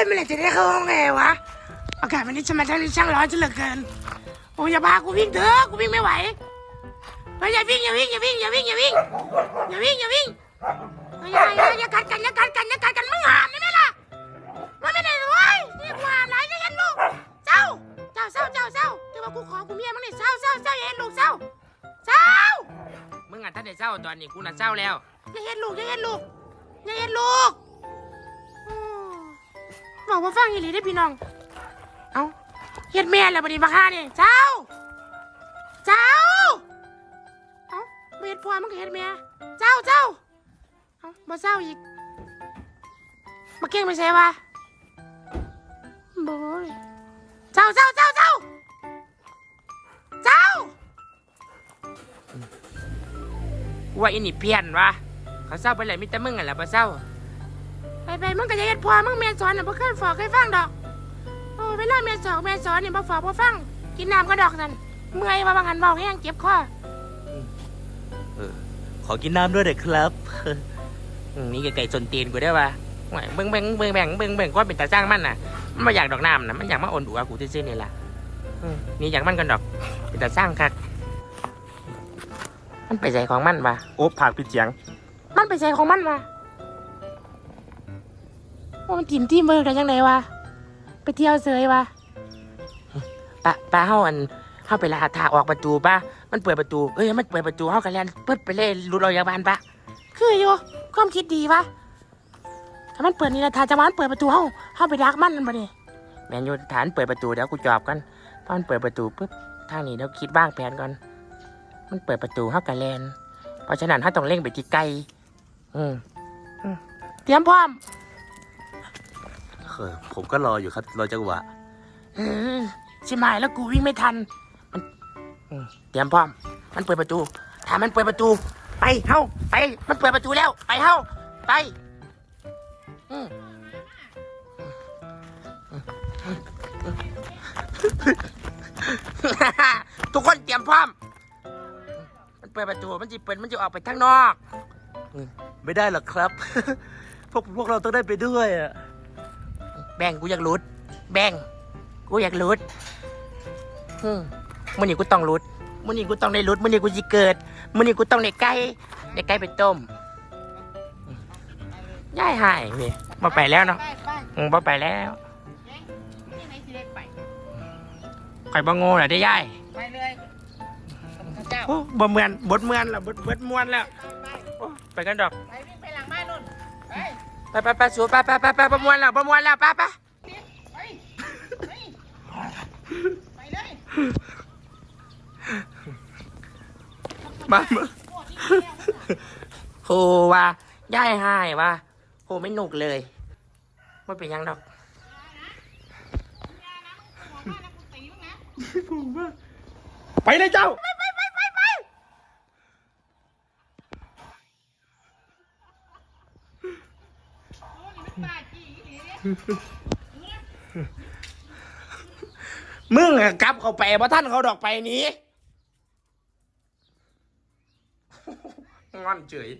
ยเมื่อไหร่จะได้เข้าห้องแอร์วะ อากาศวันนี้ช่างมันช่างช่างร้อนจนเหลือเกิน โอ้ยอย่าพากูวิ่งเถอะกูวิ่งไม่ไหวเฮ้ยอย่าวิ่งอย่าวิ่งอย่าวิ่งอย่าวิ่งอย่าวิ่งอย่าวิ่งอย่าวิ่งเฮ้ยอย่าอย่าอย่ากัดกันอย่ากัดกันอย่ากัดกันมึงหามได้ไหมล่ะมันไม่ได้เลยเว้ยนี่กูหามหลายจะเห็นลูกเจ้าเจ้าเศร้าเจ้าเศร้าแต่ว่ากูขอกูเมียมึงนี่เศร้าเศร้าเศร้าอย่าเห็นลูกเศร้าเศร้ามึงอะท่านได้เศร้าตอนนี้กูน่ะเศร้าแล้วอย่าเห็นลูกอย่าเห็นลูกอย่าเห็นลูกอืม บอกว่าฟังอีหลีได้อพี่น้อง เอ้าเฮ็ดแม่แล้วบัดนี้บักฮานี่เจ้า เจ้า เอ้าบ่เฮ็ดพ่อมันก็เฮ็ดแม่เจ้าเจ้า เอ้าบ่เจ้าอีกมาเก่งไปใส่วะบ่ยเจ้าเจ้าเจ้าเจ้าเจ้า ว่าอินี่เพี้ยนวะเขาเศร้าไปเลยมิแต่มึงอะแหละบ่เศร้า ไปไปมึงก็จะเฮ็ดพ่อมึงแม่สอนน่ะบ่เคยฝอกเคยฟังดอกโอ้เวลาแม่สอนแม่สอนนี่บ่ฝอกบ่ฟัง กินน้ำก็ดอกนั่นเมื่อยว่าบางหันเบาแห้งเจ็บคอขอกินน้ำด้วยเด็กครับอืมนี่ไก่ๆสนตีนกูได้ปะโอ้ยเบิ่งเบิ่งเบิ่งแบ่งเบิ่งเบิ่งก็เป็นตาจ้างมันน่ะมันมาอยากดอกน้ำน่ะมันอยากมาอ่อนอัวกูซื่อๆนี่ล่ะอืมนี่อยากมันกันดอกเป็นตาจ้างคักมันไปใจของมันปะโอ้ผากปิดเสียง มันไปใส่ของมันวะ ว่ามันถิ่มที่มือกันยังไงวะ ไปเที่ยวเสยวะปะปะเฮาอันเฮาไปลาทาออกประตูปะมันเปิดประตูเอ้ยมันเปิดประตูเฮากันแลนปึ๊ดไปเลยรุดเรายาบานปะคืออยู่ความคิดดีวะถ้ามันเปิดนี่ละทาจะมันเปิดประตูเฮาเฮาไปดักมันนั่นบ่นี่แมนยูฐานเปิดประตูเดี๋ยวกูจอบกันพอมันเปิดประตูปุ๊บทางนี้เดี๋ยวคิดบ้างแผนก่อน มันเปิดประตูเฮากันแลนเพราะฉะนั้นเฮาต้องเร่งไปที่ไกลอืมเตรียมพร้อมเออผมก็รออยู่ครับ รอจังหวะเออชิมายแล้วกูวิ่งไม่ทันอืมเตรียมพร้อม มันเปิดประตูถ้ามันเปิดประตู ไปเฮาไป มันเปิดประตูแล้ว ไปเฮาไปอืมทุกคนเตรียมพร้อม มันเปิดประตู มันจะเปิด มันจะออกไปข้างนอก ไม่ได้หรอกครับ พวกพวกเราต้องได้ไปด้วยอะ แบ่งกูอยากรุด แบ่งกูอยากรุดอืมมื่อนี้กูต้องรุดมื่อนี้กูต้องได้รุดมื่อนี้กูจะเกิดมื่อนี้กูต้องได้ไก่ได้ไก่ไปต้มย่ายหายเว้ยมาไปแล้วเนาะอืมมาไปแล้วนี่ไหนสิได้ไปข่บ่โง่เหรอได้ย่ายไปเลยโอ้บ่เมือนบดเมือนแล้วบดบดมวนแล้วไปโอ้ไปกันดอก ไปไปไปสูไปไปไปไปบ่มวนแล้วบ่มวนแล้วไปไปไปไปไปเลยมามาโหว่าย่ายหายว่าโหไม่หนุกเลยไม่เป็นหยังดอกไปเลยเจ้า ไปไปไปไปไป มึงอะกลับเขาไปเพราะท่านเขาดอกไปนี้ งอนเฉย